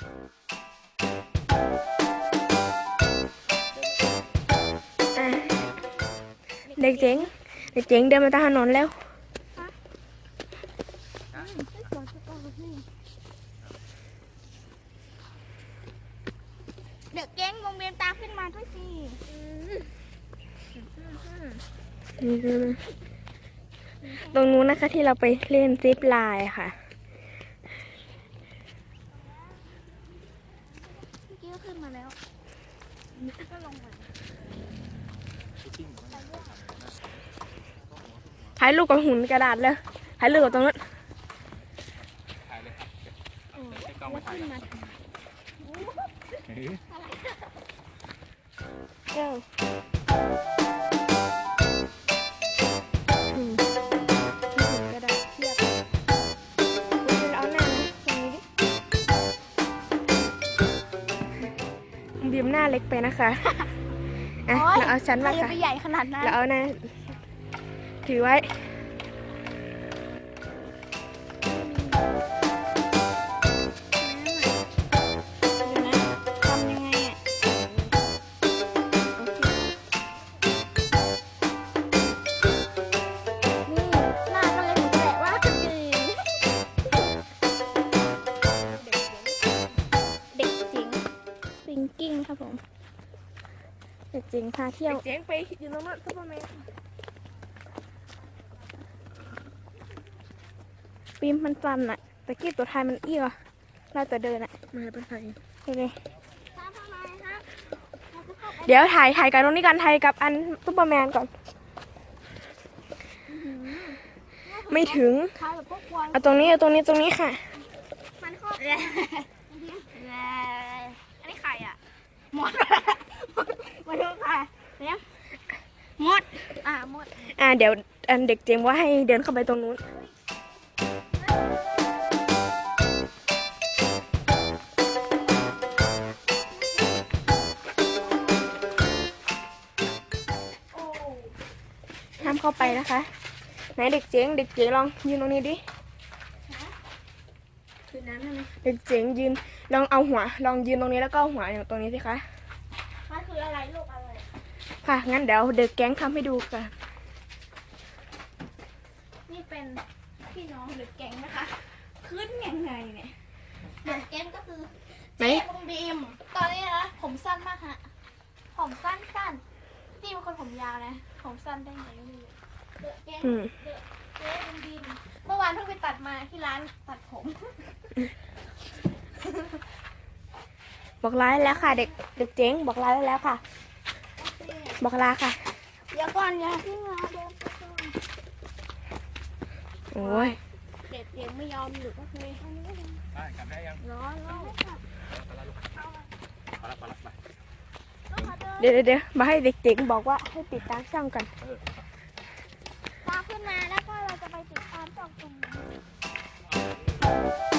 อะเด็กเจ๋งเด็กเจ๋งเดินมาตามถนนแล้วเด็กเก้งวงเวียนตามขึ้นมาด้วยสินี่คือตรงนู้นนะคะที่เราไปเล่นซิปไลน์ค่ะ เมื่อกี้ก็ขึ้นมาแล้วก็ลงมา ถ่ายรูปกับหุ่นกระดาษเลยถ่ายรูปกับตรงนั้นถ่ายเลยครับเก็บกล้องมาถ่ายกันเฮ้ยเจ้า ดิบีมหน้าเล็กไปนะคะอะเราเอาชั้นมาใครค่ะ ไปใหญ่ขนาดนั้นเราเอาหน้าถือไว้เครับผมเด็กจริงพาเที่ยว เจ๊งไปอยู่ตรงนั้นซุปเปอร์แมนปีมมันสั่นอะตะกี้ตัวไทยมันเอี้ยวเราจะเดินอะมาเป็นไงไปเลยเดี๋ยวถ่ายถ่ายกันตรงนี้กันถ่ายกับอันซุปเปอร์แมนก่อน ไม่ถึงทายแบบพวกควายเอาตรงนี้เอาตรงนี้ตรงนี้ค่ะ มันครอบอันนี้ใครอะ หมดมาดูค่ะเนี่ยหมด อ่าหมด อ่าเดี๋ยวอันเด็กเจมส์ว่าให้เดินเข้าไปตรงนู้น ห้ามเข้าไปนะคะ ไหนเด็กเจ๋งเด็กเจ๋งลองยืนตรงนี้ดิ คือน้ำใช่ไหมเด็กเจ๋งยืน ลองเอาหัว ลองยืนตรงนี้แล้วก็เอาหัวอย่างตรงนี้สิคะมันคืออะไรลูกอะไรค่ะ งั้นเดี๋ยวเด็กแก๊งทำให้ดูกันนี่เป็นพี่น้องหรือแก๊งนะคะ ขึ้นยังไงเนี่ยเด็กแก๊งก็คือไหน เจ๊บุงบีม ตอนนี้นะผมสั้นมากฮะ ผมสั้นสั้นพี่เป็นคนผมยาวนะ ผมสั้นได้ไงไม่รู้เด็กแก๊งอืม เด็กเจ๊บุงบีม เมื่อวานเพิ่งไปตัดมาที่ร้านตัดผม บอกลาได้แล้วค่ะ เด็กเด็กเจ๋งบอกลาได้แล้วค่ะ บอกลาค่ะ เดี๋ยวก่อนอย่าเพิ่งมาเดินไปก่อนโอ้ยเด็กยังไม่ยอมหยุดก็คืออันนี้ได้กลับได้ยังร้อนร้อนค่ะพอละพอละไปต้องมาเดินเดี๋ยวเดี๋ยวเดี๋ยวมาให้เด็กเจ๋งบอกว่าให้ติดตามช่องกันเออตามขึ้นมาแล้วก็เราจะไปติดตามช่องตรงนี้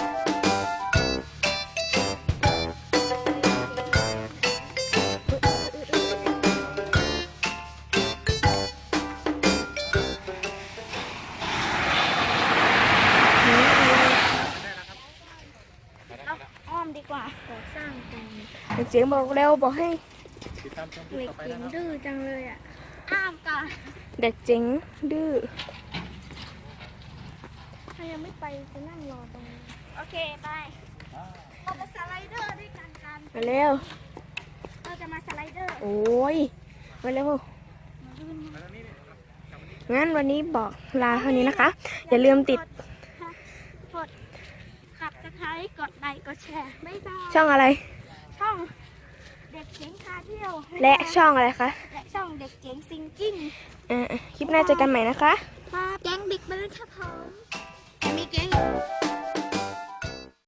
เด็กเจ๋งบอกเร็วบอกให้ ติดตามชมคลิปเด็กต่อไปเจ๋นะงครับ ดื้อจังเลยอะ อ้ามก่อนเด็กเจ๋งดื้อ ถ้ายังไม่ไปจะนั่งรอตรงนี้ โอเคไปเรามาสไลเดอร์ด้วยกันกัน มาเร็ว เราจะมาสไลเดอร์โอ้ย มาเร็ว งั้นวันนี้บอกลาเท่านี้นะคะ อย่าลืมติดกดขับสไครต์กดไลค์กดแชร์ไม่บาย ช่องอะไร ช่องเด็กเจ๋งพาเที่ยวและช่องอะไรคะและช่องเด็กเจ๋งซิงกิ้งอ่าคลิปหน้าเจอกันใหม่นะคะมาแก๊งบิ๊กเบิร์ดครับผมแต่มีแก๊ง